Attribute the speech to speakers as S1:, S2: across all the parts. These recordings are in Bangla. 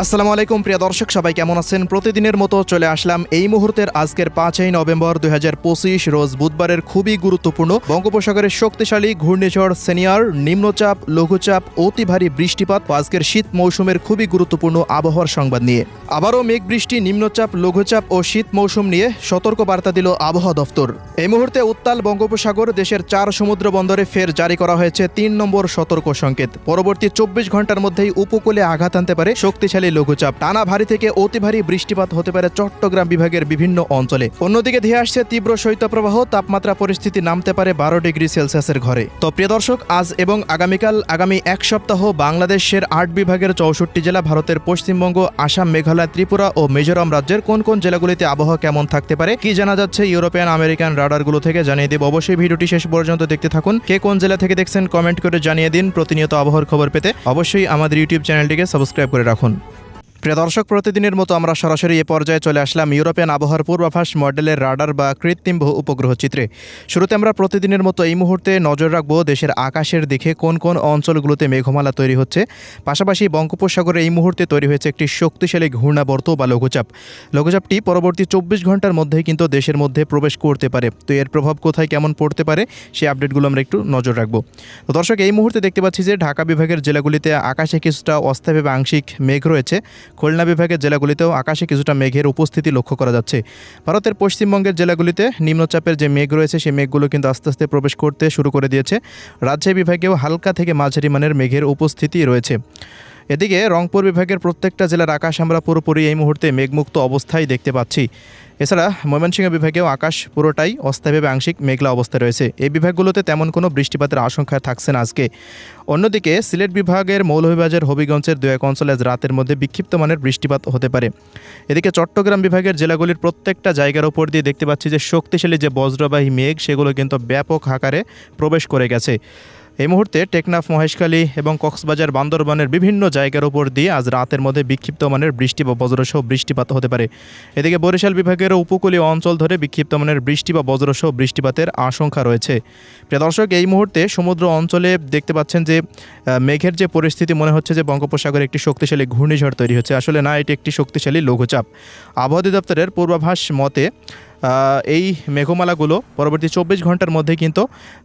S1: আসসালামু আলাইকুম, প্রিয় দর্শক, সবাই কেমন আছেন? প্রতিদিনের মতো চলে আসলাম এই মুহূর্তের আজকের পাঁচই নভেম্বর দু হাজার পঁচিশ, রোজ বুধবারের খুবই গুরুত্বপূর্ণ, বঙ্গোপসাগরের শক্তিশালী ঘূর্ণিঝড় সিনিয়র নিম্নচাপ, লঘুচাপ, অতি ভারী বৃষ্টিপাত ও আজকের শীত মৌসুমের খুবই গুরুত্বপূর্ণ আবহাওয়ার সংবাদ নিয়ে। আবারও মেঘ বৃষ্টি নিম্নচাপ, লঘুচাপ ও শীত মৌসুম নিয়ে সতর্ক বার্তা দিল আবহাওয়া দফতর। এই মুহূর্তে উত্তাল বঙ্গোপসাগর দেশের চার সমুদ্র বন্দরে ফের জারি করা হয়েছে তিন নম্বর সতর্ক সংকেত। পরবর্তী চব্বিশ ঘণ্টার মধ্যেই উপকূলে আঘাত আনতে পারে শক্তিশালী লঘুচাপ। টানা ভারী থেকে অতি ভারী বৃষ্টিপাত হতে পারে চট্টগ্রাম বিভাগের বিভিন্ন অঞ্চলে। অন্যদিকে ধেয়ে আসছে তীব্র শৈত্যপ্রবাহ, তাপমাত্রা পরিস্থিতি নামতে পারে বারো ডিগ্রি সেলসিয়াসের ঘরে। তো প্রিয় দর্শক, আজ এবং আগামীকাল, আগামী এক সপ্তাহ বাংলাদেশের আট বিভাগের চৌষট্টি জেলা, ভারতের পশ্চিমবঙ্গ, আসাম, মেঘালয়, ত্রিপুরা ও মিজোরাম রাজ্যের কোন কোন জেলাগুলিতে আবহাওয়া কেমন থাকতে পারে, কি জানা যাচ্ছে ইউরোপিয়ান আমেরিকান রাডারগুলো থেকে জানিয়ে দেব। অবশ্যই ভিডিওটি শেষ পর্যন্ত দেখতে থাকুন। কে কোন জেলা থেকে দেখছেন, কমেন্ট করে জানিয়ে দিন। প্রতিনিয়ত আবহাওয়ার খবর পেতে অবশ্যই আমাদের ইউটিউব চ্যানেলটিকে সাবস্ক্রাইব করে রাখুন। প্রিয় দর্শক, প্রতিদিনের মতো আমরা সরাসরি এ পর্যায়ে চলে আসলাম ইউরোপিয়ান আবহাওয়ার পূর্বাভাস মডেলের রাডার বা কৃত্রিম বহু উপগ্রহ চিত্রে। শুরুতে আমরা প্রতিদিনের মতো এই মুহূর্তে নজর রাখব দেশের আকাশের দিকে, কোন কোন অঞ্চলগুলোতে মেঘমালা তৈরি হচ্ছে। পাশাপাশি বঙ্গোপসাগরে এই মুহূর্তে তৈরি হয়েছে একটি শক্তিশালী ঘূর্ণাবর্ত বা লঘুচাপ। লঘুচাপটি পরবর্তী চব্বিশ ঘণ্টার মধ্যেই কিন্তু দেশের মধ্যে প্রবেশ করতে পারে। তো এর প্রভাব কোথায়, কেমন পড়তে পারে সেই আপডেটগুলো আমরা একটু নজর রাখব। তো দর্শক, এই মুহূর্তে দেখতে পাচ্ছি যে ঢাকা বিভাগের জেলাগুলিতে আকাশে কিছুটা অস্থায়ীভাবে আংশিক মেঘ রয়েছে। খুলনা বিভাগের জেলাগুলিতেও আকাশে কিছুটা মেঘের উপস্থিতি লক্ষ্য করা যাচ্ছে। ভারতের পশ্চিমবঙ্গের জেলাগুলিতে নিম্নচাপের যে মেঘ রয়েছে, সেই মেঘগুলো কিন্তু আস্তে আস্তে প্রবেশ করতে শুরু করে দিয়েছে। রাজশাহী বিভাগেও হালকা থেকে মাঝারি মানের মেঘের উপস্থিতি রয়েছে। এদিকে রংপুর বিভাগের প্রত্যেকটা জেলার আকাশ আমরা পুরোপুরি এই মুহূর্তে মেঘমুক্ত অবস্থায় দেখতে পাচ্ছি। এছাড়া ময়মনসিংহ বিভাগেও আকাশ পুরোটাই অস্থায়ীভাবে আংশিক মেঘলা অবস্থায় রয়েছে। এই বিভাগগুলোতে তেমন কোনো বৃষ্টিপাতের আশঙ্কা থাকছে না আজকে। অন্যদিকে সিলেট বিভাগের মৌলভীবাজার, হবিগঞ্জের দু এক অঞ্চলে রাতের মধ্যে বিক্ষিপ্ত মানের বৃষ্টিপাত হতে পারে। এদিকে চট্টগ্রাম বিভাগের জেলাগুলির প্রত্যেকটা জায়গার ওপর দিয়ে দেখতে পাচ্ছি যে শক্তিশালী যে বজ্রবাহী মেঘ, সেগুলো কিন্তু ব্যাপক আকারে প্রবেশ করে গেছে। এই মুহূর্তে টেকনাফ, মহেশখালী এবং কক্সবাজার বান্দরবানের বিভিন্ন জায়গার উপর দিয়ে আজ রাতের মধ্যে বিক্ষিপ্ত মানের বৃষ্টি বা বজ্রসহ বৃষ্টিপাত হতে পারে। এদিকে বরিশাল বিভাগের উপকূলীয় অঞ্চল ধরে বিক্ষিপ্ত মানের বৃষ্টি বা বজ্রসহ বৃষ্টিপাতের আশঙ্কা রয়েছে। প্রিয় দর্শক, এই মুহূর্তে সমুদ্র অঞ্চলে দেখতে পাচ্ছেন যে মেঘের যে পরিস্থিতি মনে হচ্ছে যে, বঙ্গোপসাগরে একটি শক্তিশালী ঘূর্ণিঝড় তৈরি হচ্ছে। আসলে না, এটি একটি শক্তিশালী লঘুচাপ। আবহাওয়া দপ্তরের পূর্বাভাস মতে এই মেঘমালাগুলো পরবর্তী চব্বিশ ঘণ্টার মধ্যে কিন্তু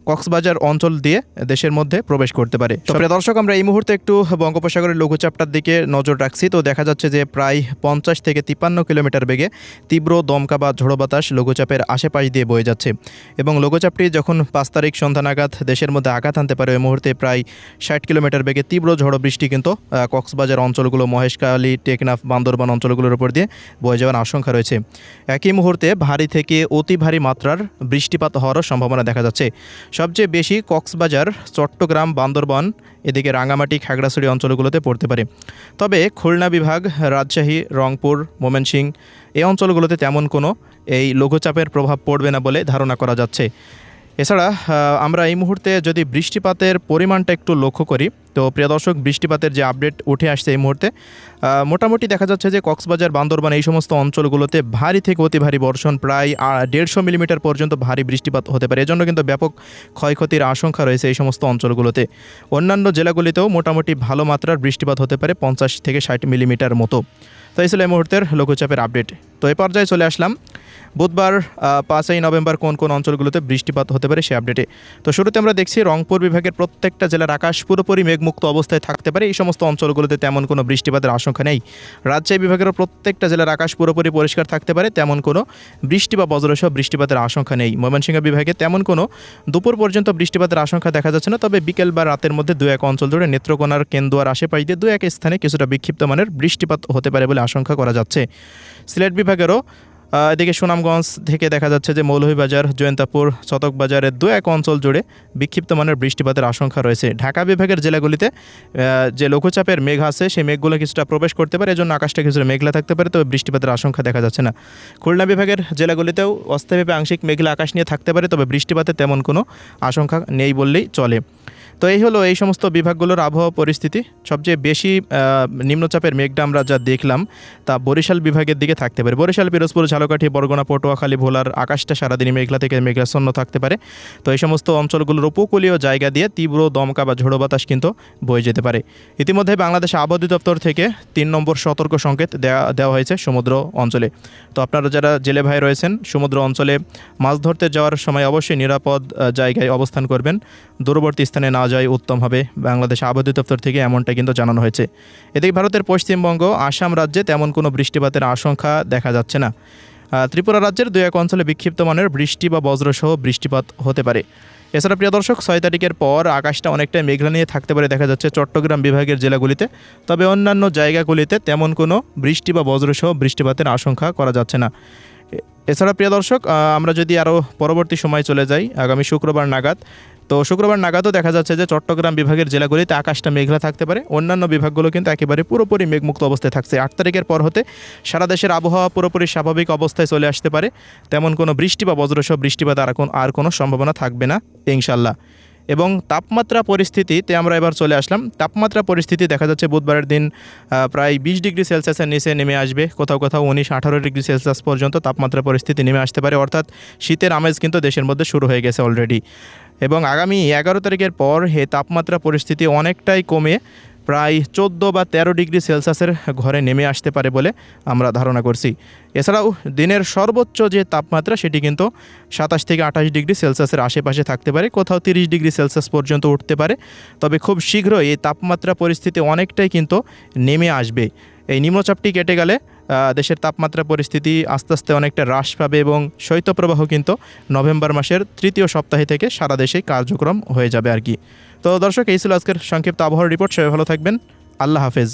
S1: কক্সবাজার অঞ্চল দিয়ে দেশের মধ্যে প্রবেশ করতে পারে। তো প্রিয় দর্শক আমরা এই মুহূর্তে একটু বঙ্গোপসাগরের লঘুচাপটার দিকে নজর রাখছি। তো দেখা যাচ্ছে যে প্রায় পঞ্চাশ থেকে তিপ্পান্ন কিলোমিটার বেগে তীব্র দমকা বা ঝোড়ো বাতাস লঘুচাপের আশেপাশ দিয়ে বয়ে যাচ্ছে এবং লঘুচাপটি যখন পাঁচ তারিখ সন্ধ্যা নাগাদ দেশের মধ্যে আঘাত আনতে পারে ওই মুহূর্তে প্রায় ষাট কিলোমিটার বেগে তীব্র ঝড়ো বৃষ্টি কিন্তু কক্সবাজার অঞ্চলগুলো মহেশখালী টেকনাফ বান্দরবান অঞ্চলগুলোর উপর দিয়ে বয়ে যাওয়ার আশঙ্কা রয়েছে। একই মুহূর্তে ভারী থেকে অতি ভারী মাত্রার বৃষ্টিপাত হওয়ারও সম্ভাবনা দেখা যাচ্ছে। সবচেয়ে বেশি কক্সবাজার, চট্টগ্রাম, বান্দরবন, এদিকে রাঙামাটি খাগড়াছড়ি অঞ্চলগুলোতে পড়তে পারে। তবে খুলনা বিভাগ, রাজশাহী, রংপুর, মোমেনসিং এই অঞ্চলগুলোতে তেমন কোনো এই লঘুচাপের প্রভাব পড়বে না বলে ধারণা করা যাচ্ছে। এছাড়া আমরা এই মুহূর্তে যদি বৃষ্টিপাতের পরিমাণটা একটু লক্ষ্য করি, তো প্রিয় দর্শক, বৃষ্টিপাতের যে আপডেট উঠে আসছে এই মুহূর্তে মোটামুটি দেখা যাচ্ছে যে কক্সবাজার, বান্দরবান এই সমস্ত অঞ্চলগুলোতে ভারী থেকে অতি ভারী বর্ষণ, প্রায় দেড়শো মিলিমিটার পর্যন্ত ভারী বৃষ্টিপাত হতে পারে। এজন্য কিন্তু ব্যাপক ক্ষয়ক্ষতির আশঙ্কা রয়েছে এই সমস্ত অঞ্চলগুলোতে। অন্যান্য জেলাগুলিতেও মোটামুটি ভালো মাত্রার বৃষ্টিপাত হতে পারে, পঞ্চাশ থেকে ষাট মিলিমিটার মতো। তো ছিল এই মুহূর্তের লঘুচাপের আপডেট তো এই পর্যায়ে চলে আসলাম। বুধবার পাঁচই নভেম্বর কোন কোন অঞ্চলগুলোতে বৃষ্টিপাত হতে পারে সে আপডেটে তো শুরুতে আমরা দেখছি রংপুর বিভাগের প্রত্যেকটা জেলার আকাশ পুরোপুরি মেঘমুক্ত অবস্থায় থাকতে পারে। এই সমস্ত অঞ্চলগুলোতে তেমন কোনো বৃষ্টিপাতের আশঙ্কা নেই। রাজশাহী বিভাগের প্রত্যেকটা জেলার আকাশ পুরোপুরি পরিষ্কার থাকতে পারে, তেমন কোনো বৃষ্টি বা বজ্রসহ বৃষ্টিপাতের আশঙ্কা নেই। ময়মনসিংহ বিভাগে তেমন কোনো দুপুর পর্যন্ত বৃষ্টিপাতের আশঙ্কা দেখা যাচ্ছে না, তবে বিকেল বা রাতের মধ্যে দু এক অঞ্চল জুড়ে নেত্রকোনার কেন্দুয়ার আশেপাশ দু এক স্থানে কিছুটা বিক্ষিপ্ত মানের বৃষ্টিপাত হতে পারে বলে আশঙ্কা করা যাচ্ছে। সিলেট বিভাগেরও এদিকে সুনামগঞ্জ থেকে দেখা যাচ্ছে যে মৌলভীবাজার, জয়ন্তাপুর, চতকবাজারের দু এক অঞ্চল জুড়ে বিক্ষিপ্ত মানের বৃষ্টিপাতের আশঙ্কা রয়েছে। ঢাকা বিভাগের জেলাগুলিতে যে লঘুচাপের মেঘ আছে, সেই মেঘগুলো কিছুটা প্রবেশ করতে পারে, এজন্য আকাশটা কিছুটা মেঘলা থাকতে পারে, তবে বৃষ্টিপাতের আশঙ্কা দেখা যাচ্ছে না। খুলনা বিভাগের জেলাগুলিতেও অস্থায়ীভাবে আংশিক মেঘলা আকাশ নিয়ে থাকতে পারে, তবে বৃষ্টিপাতের তেমন কোনো আশঙ্কা নেই বললেই চলে। তো এই হলো এই সমস্ত বিভাগগুলোর আবহাওয়া পরিস্থিতি। সবচেয়ে বেশি নিম্নচাপের মেঘটা আমরা যা দেখলাম, তা বরিশাল বিভাগের দিকে থাকতে পারে। বরিশাল, পিরোজপুর, ঝালকাঠি, বরগুনা পটুয়াখালী ভোলার আকাশটা সারাদিনই মেঘলা থেকে মেঘাচ্ছন্ন থাকতে পারে। তো এই সমস্ত অঞ্চলগুলোর উপকূলীয় জায়গা দিয়ে তীব্র দমকা বা ঝোড়ো বাতাস কিন্তু বয়ে যেতে পারে। ইতিমধ্যে বাংলাদেশ আবহাওয়া দপ্তর থেকে তিন নম্বর সতর্ক সংকেত দেওয়া দেওয়া হয়েছে সমুদ্র অঞ্চলে। তো আপনারা যারা জেলে ভাই রয়েছেন, সমুদ্র অঞ্চলে মাছ ধরতে যাওয়ার সময় অবশ্যই নিরাপদ জায়গায় অবস্থান করবেন। দূরবর্তী স্থানে না যায় উত্তম হবে বাংলাদেশ আবহাওয়া দপ্তর থেকে এমনটা কিন্তু জানানো হয়েছে। এদিকে ভারতের পশ্চিমবঙ্গ, আসাম রাজ্যে তেমন কোনো বৃষ্টিপাতের আশঙ্কা দেখা যাচ্ছে না। ত্রিপুরা রাজ্যের দু এক অঞ্চলে বিক্ষিপ্ত মানের বৃষ্টি বা বজ্রসহ বৃষ্টিপাত হতে পারে। এছাড়া প্রিয় দর্শক, ছয় তারিখের পর আকাশটা অনেকটাই মেঘলা নিয়ে থাকতে পারে দেখা যাচ্ছে চট্টগ্রাম বিভাগের জেলাগুলিতে। তবে অন্যান্য জায়গাগুলিতে তেমন কোনো বৃষ্টি বা বজ্রসহ বৃষ্টিপাতের আশঙ্কা করা যাচ্ছে না। এছাড়া প্রিয় দর্শক আমরা যদি আরও পরবর্তী সময় চলে যাই, আগামী শুক্রবার নাগাদ, তো শুক্রবার নাগাদও দেখা যাচ্ছে যে চট্টগ্রাম বিভাগের জেলাগুলিতে আকাশটা মেঘলা থাকতে পারে। অন্যান্য বিভাগগুলো কিন্তু একেবারে পুরোপুরি মেঘমুক্ত অবস্থায় থাকছে। আট তারিখের পর হতে সারা দেশের আবহাওয়া পুরোপুরি স্বাভাবিক অবস্থায় চলে আসতে পারে। তেমন কোনো বৃষ্টি বা বজ্রসহ বৃষ্টি বা তারা আর কোনো সম্ভাবনা থাকবে না ইনশাল্লাহ এবং তাপমাত্রা পরিস্থিতিতে আমরা এবার চলে আসলাম। তাপমাত্রা পরিস্থিতি দেখা যাচ্ছে বুধবারের দিন প্রায় বিশ ডিগ্রি সেলসিয়াসের নিচে নেমে আসবে। কোথাও কোথাও উনিশ আঠারো ডিগ্রি সেলসিয়াস পর্যন্ত তাপমাত্রা পরিস্থিতি নেমে আসতে পারে। অর্থাৎ শীতের আমেজ কিন্তু দেশের মধ্যে শুরু হয়ে গেছে অলরেডি এবং আগামী এগারো তারিখের পর হে তাপমাত্রা পরিস্থিতি অনেকটাই কমে প্রায় চোদ্দ বা তেরো ডিগ্রি সেলসিয়াসের ঘরে নেমে আসতে পারে বলে আমরা ধারণা করছি। এছাড়াও দিনের সর্বোচ্চ যে তাপমাত্রা সেটি কিন্তু সাতাশ থেকে আঠাশ ডিগ্রি সেলসিয়াসের আশেপাশে থাকতে পারে, কোথাও তিরিশ ডিগ্রি সেলসিয়াস পর্যন্ত উঠতে পারে। তবে খুব শীঘ্রই এই তাপমাত্রা পরিস্থিতি অনেকটাই কিন্তু নেমে আসবে। এই নিম্নচাপটি কেটে গেলে দেশের তাপমাত্রা পরিস্থিতি আস্তে আস্তে অনেকটা হ্রাস পাবে এবং শৈত্যপ্রবাহ কিন্তু নভেম্বর মাসের তৃতীয় সপ্তাহে থেকে সারা দেশে কার্যক্রম হয়ে যাবে আর কি। তো দর্শক এই ছিল আজকের সংক্ষিপ্ত আবহাওয়ার রিপোর্ট সবাই ভালো থাকবেন। আল্লাহ হাফেজ।